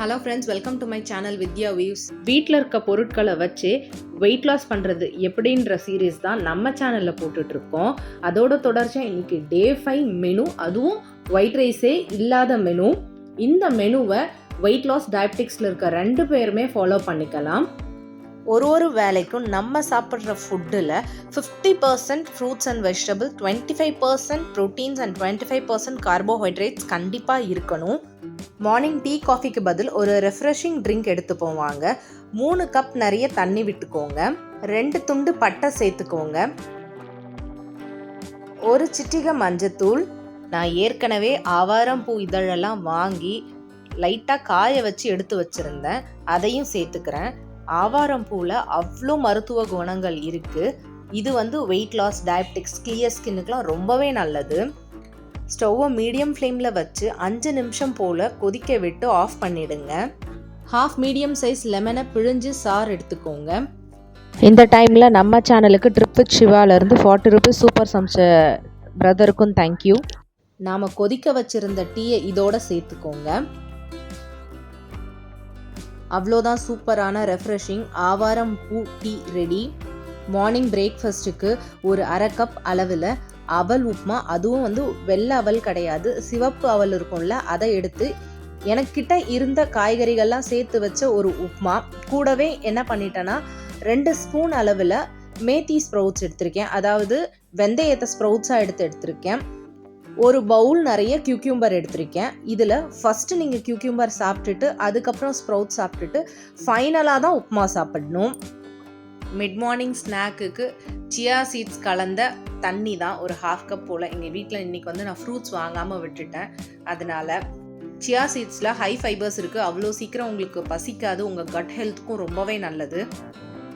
Hello friends welcome to my channel Vidya views வீட்டில் இருக்க பொருட்களை வச்சு வெயிட் லாஸ் பண்ணுறது எப்படின்ற சீரீஸ் தான் நம்ம சேனலில் போட்டுட்ருக்கோம். அதோட தொடர்ச்சியாக இன்றைக்கி டே ஃபைவ் மெனு அதுவும் ஒயிட் ரைஸே இல்லாத மெனு இந்த மெனுவை வெயிட் லாஸ் டயபெட்டிக்ஸில் இருக்க ரெண்டு பேருமே ஃபாலோ பண்ணிக்கலாம். ஒரு ஒரு வேலைக்கும் நம்ம சாப்பிட்ற ஃபுட்டில் fifty percent fruits and vegetable twenty five percent proteins and twenty five percent carbohydrates கண்டிப்பாக இருக்கணும். மார்னிங் டீ காஃபிக்கு பதில் ஒரு ரெஃப்ரெஷிங் ட்ரிங்க் எடுத்து போவாங்க மூணு கப் நிறைய தண்ணி விட்டுக்கோங்க. ரெண்டு துண்டு பட்டை சேர்த்துக்கோங்க. ஒரு சிட்டிகை மஞ்சத்தூள். நான் ஏற்கனவே ஆவாரம் பூ இதழெல்லாம் வாங்கி லைட்டாக காய வச்சு எடுத்து வச்சுருந்தேன். அதையும் சேர்த்துக்கிறேன். ஆவாரம் பூவில் அவ்வளோ மருத்துவ குணங்கள் இருக்குது இது வந்து வெயிட் லாஸ் டயபெட்டிக்ஸ் கிளியர் ஸ்கின்னுக்கெலாம் ரொம்பவே நல்லது. ஸ்டவ்வை மீடியம் ஃப்ளேமில் வச்சு அஞ்சு நிமிஷம் போல் கொதிக்க விட்டு ஆஃப் பண்ணிடுங்க. ஹாஃப் மீடியம் சைஸ் லெமனை பிழிஞ்சு சாறு எடுத்துக்கோங்க. இந்த டைமில் நம்ம சேனலுக்கு ட்ரிப்பு சிவாலேருந்து ஃபார்ட்டி ருபீஸ் சூப்பர் சமைச்ச பிரதருக்கும் தேங்க்யூ நாம் கொதிக்க வச்சுருந்த டீயை இதோட சேர்த்துக்கோங்க. அவ்வளோதான் சூப்பரான ரெஃப்ரெஷிங் ஆவாரம் பூ டீ ரெடி மார்னிங் பிரேக்ஃபாஸ்ட்டுக்கு ஒரு அரை கப் அளவில் அவல் உப்புமா அதுவும் வந்து வெள்ளை அவல் கிடையாது. சிவப்பு அவல் இருக்கும்ல அதை எடுத்து எனக்கிட்ட இருந்த காய்கறிகள்லாம் சேர்த்து வச்ச ஒரு உப்புமா கூடவே என்ன பண்ணிட்டேன்னா ரெண்டு ஸ்பூன் அளவில் மேத்தி ஸ்ப்ரவுட்ஸ் எடுத்திருக்கேன். அதாவது வெந்தயத்தை ஸ்ப்ரவுட்ஸாக எடுத்து எடுத்திருக்கேன். ஒரு பவுல் நிறைய கியூக்யூம்பர் எடுத்திருக்கேன். இதில் ஃபஸ்ட்டு நீங்கள் கியூக்யூம்பர் சாப்பிட்டுட்டு அதுக்கப்புறம் ஸ்ப்ரவுட் சாப்பிட்டுட்டு ஃபைனலாக தான் உப்புமா சாப்பிடணும். மிட் மார்னிங் ஸ்நாக்குக்கு சியா சீட்ஸ் கலந்த தண்ணி தான் ஒரு ஹாஃப் கப் போல். எங்கள் வீட்டில் இன்றைக்கி வந்து நான் ஃப்ரூட்ஸ் வாங்காமல் விட்டுட்டேன். அதனால் சியா சீட்ஸில் ஹை ஃபைபர்ஸ் இருக்குது அவ்வளோ சீக்கிரம் உங்களுக்கு பசிக்காது. உங்கள் கட் ஹெல்த்துக்கும் ரொம்பவே நல்லது.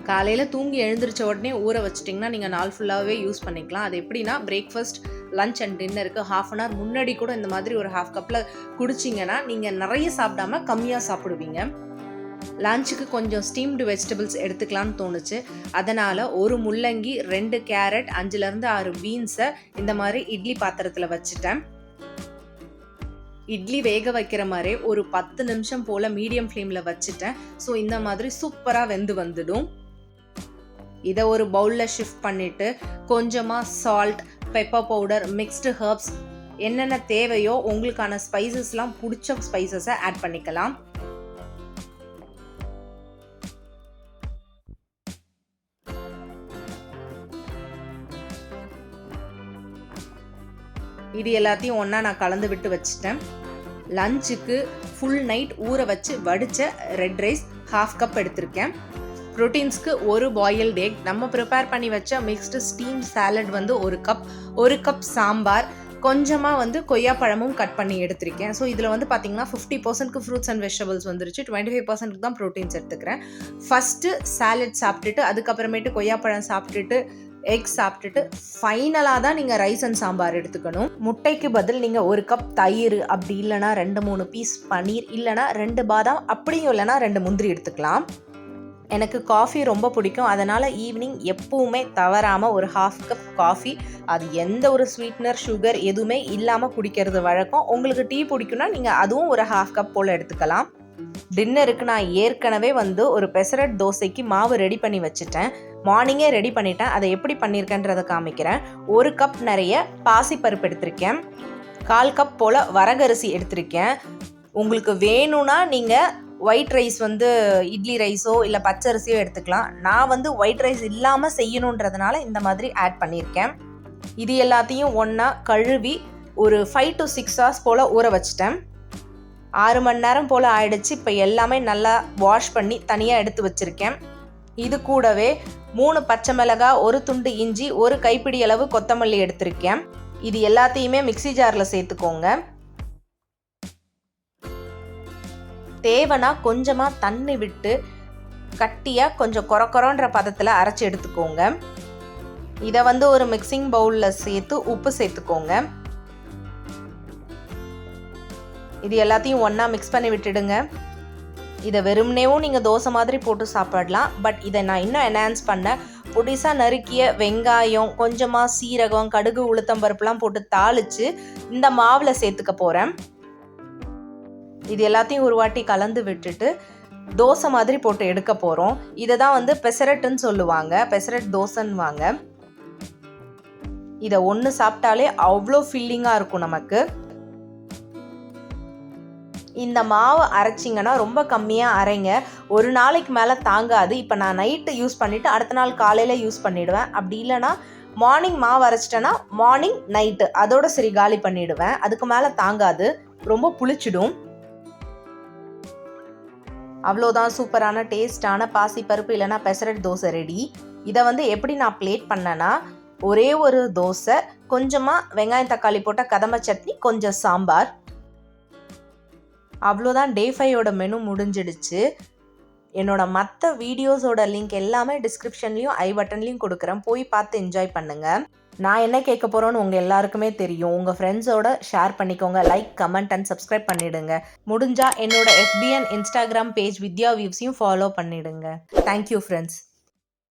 காலையில் தூங்கி எழுந்திரிச்ச உடனே ஊற வச்சிட்டிங்கன்னா நீங்கள் நாள் ஃபுல்லாகவே யூஸ் பண்ணிக்கலாம். அது எப்படின்னா பிரேக்ஃபாஸ்ட் லஞ்ச் அண்ட் டின்னருக்கு ஹாஃப் அன் ஹவர் முன்னாடி கூட இந்த மாதிரி ஒரு ஹாஃப் கப்பில் குடிச்சிங்கன்னா நீங்கள் நிறைய சாப்பிடாம கம்மியாக சாப்பிடுவீங்க. லஞ்சுக்கு கொஞ்சம் ஸ்டீம்டு வெஜிடபிள்ஸ் எடுத்துக்கலாம்னு தோணுச்சு. அதனால் ஒரு முள்ளங்கி ரெண்டு கேரட் அஞ்சுலேருந்து ஆறு பீன்ஸை இந்த மாதிரி இட்லி பாத்திரத்தில் வச்சுட்டேன். இட்லி வேக வைக்கிற மாதிரி ஒரு பத்து நிமிஷம் போல் மீடியம் ஃப்ளேமில் வச்சுட்டேன். ஸோ இந்த மாதிரி சூப்பராக வெந்து வந்துடும். இதை ஒரு பவுலில் ஷிஃப்ட் பண்ணிவிட்டு கொஞ்சமாக salt pepper powder mixed herbs என்னென்ன தேவையோ உங்களுக்கான ஸ்பைசஸ்லாம் பிடிச்ச ஸ்பைசஸை ஆட் பண்ணிக்கலாம். இது எல்லாத்தையும் ஒன்றா நான் கலந்து விட்டு வச்சுட்டேன். லஞ்சுக்கு ஃபுல் நைட் ஊற வச்சு வடித்த ரெட் ரைஸ் ஹாஃப் கப் எடுத்திருக்கேன். ப்ரோட்டீன்ஸ்க்கு ஒரு பாயில்ட் எக் நம்ம ப்ரிப்பேர் பண்ணி வச்ச மிக்ஸ்டு ஸ்டீம் சாலட் வந்து ஒரு கப் ஒரு கப் சாம்பார். கொஞ்சமாக வந்து கொய்யாப்பழமும் கட் பண்ணி எடுத்திருக்கேன். ஸோ இதில் வந்து பார்த்தீங்கன்னா ஃபிஃப்டி பர்சன்ட்க்கு ஃப்ரூட்ஸ் அண்ட் வெஜிடபிள்ஸ் வந்துருச்சு. டுவெண்ட்டி ஃபைவ் பர்சன்ட்க்கு தான் ப்ரோட்டீன்ஸ் எடுத்துக்கிறேன். ஃபஸ்ட்டு சாலட் சாப்பிட்டுட்டு அதுக்கப்புறமேட்டு கொய்யாப்பழம் சாப்பிட்டுட்டு எக் சாப்பிட்டுட்டு ஃபைனலாக தான் நீங்கள் ரைஸ் அண்ட் சாம்பார் எடுத்துக்கணும். முட்டைக்கு பதில் நீங்கள் ஒரு கப் தயிர் அப்படி இல்லைனா ரெண்டு மூணு பீஸ் பன்னீர் இல்லைனா ரெண்டு பாதாம் அப்படியும் இல்லைனா ரெண்டு முந்திரி எடுத்துக்கலாம். எனக்கு காஃபி ரொம்ப பிடிக்கும். அதனால் ஈவினிங் எப்பவுமே தவறாமல் ஒரு ஹாஃப் கப் காஃபி அது எந்த ஒரு ஸ்வீட்னர் சுகர் எதுவுமே இல்லாமல் குடிக்கிறது வழக்கம். உங்களுக்கு டீ பிடிக்கும்னா நீங்கள் அதுவும் ஒரு ஹாஃப் கப் போல் எடுத்துக்கலாம். டின்னருக்கு நான் ஏற்கனவே வந்து ஒரு பெசரட் தோசைக்கு மாவு ரெடி பண்ணி வச்சுட்டேன். மார்னிங்கே ரெடி பண்ணிட்டேன். அதை எப்படி பண்ணியிருக்கேன்றதை காமிக்கிறேன். ஒரு கப் நிறைய பாசிப்பருப்பு எடுத்திருக்கேன். கால் கப் போல் வரகரிசி எடுத்திருக்கேன். உங்களுக்கு வேணும்னா நீங்கள் ஒயிட் ரைஸ் வந்து இட்லி ரைஸோ இல்லை பச்சரிசியோ எடுத்துக்கலாம். நான் வந்து ஒயிட் ரைஸ் இல்லாமல் செய்யணுன்றதுனால இந்த மாதிரி ஆட் பண்ணியிருக்கேன் இது எல்லாத்தையும் ஒன்றா கழுவி ஒரு ஃபைவ் டு சிக்ஸ் ஹவர்ஸ் போல் ஊற வச்சிட்டேன். ஆறு மணி நேரம் போல் ஆயிடுச்சு. இப்போ எல்லாமே நல்லா வாஷ் பண்ணி தனியாக எடுத்து வச்சுருக்கேன். இது கூடவே மூணு பச்சை மிளகாய் ஒரு துண்டு இஞ்சி ஒரு கைப்பிடி அளவு கொத்தமல்லி எடுத்திருக்கேன். இது எல்லாத்தையுமே மிக்சி ஜாரில் சேர்த்துக்கோங்க. தேவைன்னா கொஞ்சமாக தண்ணி விட்டு கட்டியாக கொஞ்சம் கொர பதத்தில் அரைச்சி எடுத்துக்கோங்க. இதை வந்து ஒரு மிக்சிங் பவுலில் சேர்த்து உப்பு சேர்த்துக்கோங்க. இது எல்லாத்தையும் ஒன்றா மிக்ஸ் பண்ணி விட்டுடுங்க. இதை வெறும்னேவும் நீங்கள் தோசை மாதிரி போட்டு சாப்பிடலாம். பட் இதை நான் இன்னும் என்ஹான்ஸ் பண்ண பொடிசாக நறுக்கிய வெங்காயம் கொஞ்சமாக சீரகம் கடுகு உளுத்தம்பருப்புலாம் போட்டு தாளித்து இந்த மாவில் சேர்த்துக்க போகிறேன் இது எல்லாத்தையும் ஒரு வாட்டி கலந்து விட்டுட்டு தோசை மாதிரி போட்டு எடுக்க போகிறோம் இதை தான் வந்து பெசரட்டுன்னு சொல்லுவாங்க. பெசரட் தோசைன்னுவாங்க. இதை ஒன்று சாப்பிட்டாலே அவ்வளோ ஃபில்லிங்காக இருக்கும் நமக்கு. இந்த மாவை அரைச்சிங்கன்னா ரொம்ப கம்மியாக அரைங்க. ஒரு நாளைக்கு மேலே தாங்காது. இப்போ நான் நைட்டு யூஸ் பண்ணிவிட்டு அடுத்த நாள் காலையில் யூஸ் பண்ணிவிடுவேன் அப்படி இல்லைன்னா மார்னிங் மாவு அரைச்சிட்டேன்னா மார்னிங் நைட்டு அதோட சரி காலி பண்ணிவிடுவேன் அதுக்கு மேலே தாங்காது. ரொம்ப புளிச்சிடும். அவ்வளோதான் சூப்பரான டேஸ்டான பாசி பருப்பு இல்லைன்னா பெசரட் தோசை ரெடி இதை வந்து எப்படி நான் பிளேட் பண்ணேன்னா ஒரே ஒரு தோசை கொஞ்சமாக வெங்காயம் தக்காளி போட்ட கதம்ப சட்னி கொஞ்சம் சாம்பார். அவ்வளோதான் டே ஃபைவோட மெனு முடிஞ்சிடுச்சு. என்னோட மற்ற வீடியோஸோட லிங்க் எல்லாமே டிஸ்கிரிப்ஷன்லையும் ஐ பட்டன்லையும் கொடுக்குறேன். போய் பார்த்து என்ஜாய் பண்ணுங்கள் நான் என்ன கேட்க போகிறோன்னு உங்கள் எல்லாருக்குமே தெரியும். உங்கள் ஃப்ரெண்ட்ஸோட ஷேர் பண்ணிக்கோங்க. லைக் கமெண்ட் அண்ட் சப்ஸ்கிரைப் பண்ணிடுங்க. முடிஞ்சால் என்னோட FB and Instagram page Vidya வியூஸையும் follow பண்ணிடுங்க. Thank you friends